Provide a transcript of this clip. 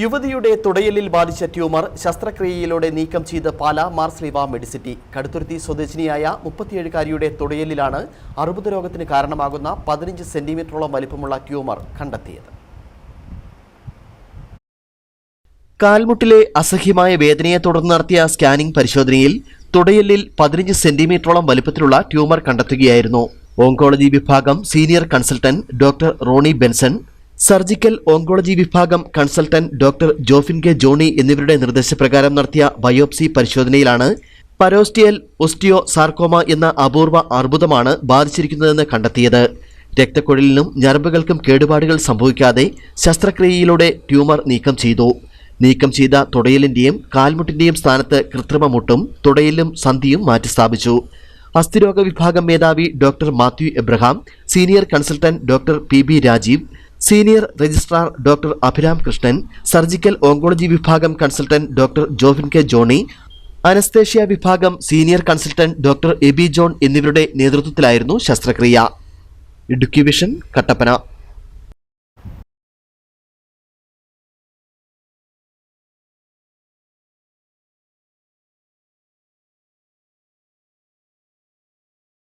യുവതിയുടെ തുടയലിൽ ബാധിച്ച ട്യൂമർ ശസ്ത്രക്രിയയിലൂടെ നീക്കം ചെയ്ത് പാല മാർസ്ലിവ മെഡിസിറ്റി. കടുത്തുരുത്തി സ്വദേശിനിയായ മുപ്പത്തിയേഴുകാരിയുടെ തുടയലിലാണ് അർബുദ രോഗത്തിന് കാരണമാകുന്ന പതിനഞ്ച് സെന്റിമീറ്ററോളം വലിപ്പമുള്ള ട്യൂമർ കണ്ടെത്തിയത്. കാൽമുട്ടിലെ അസഹ്യമായ വേദനയെ തുടർന്ന് നടത്തിയ സ്കാനിംഗ് പരിശോധനയിൽ തുടയലിൽ പതിനഞ്ച് സെന്റിമീറ്ററോളം വലിപ്പത്തിലുള്ള ട്യൂമർ കണ്ടെത്തുകയായിരുന്നു. ഓങ്കോളജി വിഭാഗം senior consultant doctor Ronnie Benson surgical oncology വിഭാഗം consultant doctor Jophin K Johny എന്നിവരുടെ നിർദ്ദേശപ്രകാരം നടത്തിയ ബയോപ്സി പരിശോധനയിലാണ് പരോസ്റ്റിയൽ ഒസ്റ്റിയോ സാർക്കോമ എന്ന അപൂർവ അർബുദമാണ് ബാധിച്ചിരിക്കുന്നതെന്ന് കണ്ടെത്തിയത്. രക്തക്കുഴലിനും ഞരമ്പുകൾക്കും കേടുപാടുകൾ സംഭവിക്കാതെ ശസ്ത്രക്രിയയിലൂടെ ട്യൂമർ നീക്കം ചെയ്തു. നീക്കം ചെയ്ത തുടയലിന്റെയും കാൽമുട്ടിന്റെയും സ്ഥാനത്ത് കൃത്രിമ മുട്ടും തുടയലും സന്ധിയും മാറ്റിസ്ഥാപിച്ചു. അസ്ഥിരോഗ വിഭാഗം മേധാവി doctor Mathew Abraham senior consultant doctor P B Rajeev senior registrar doctor Abhiram Krishnan surgical oncology വിഭാഗം consultant doctor Jophin K Johny anaesthesia വിഭാഗം senior consultant doctor Aby John എന്നിവരുടെ നേതൃത്വത്തിലായിരുന്നു ശസ്ത്രക്രിയ. ഇടുക്കി വിഷൻ കട്ടപ്പന.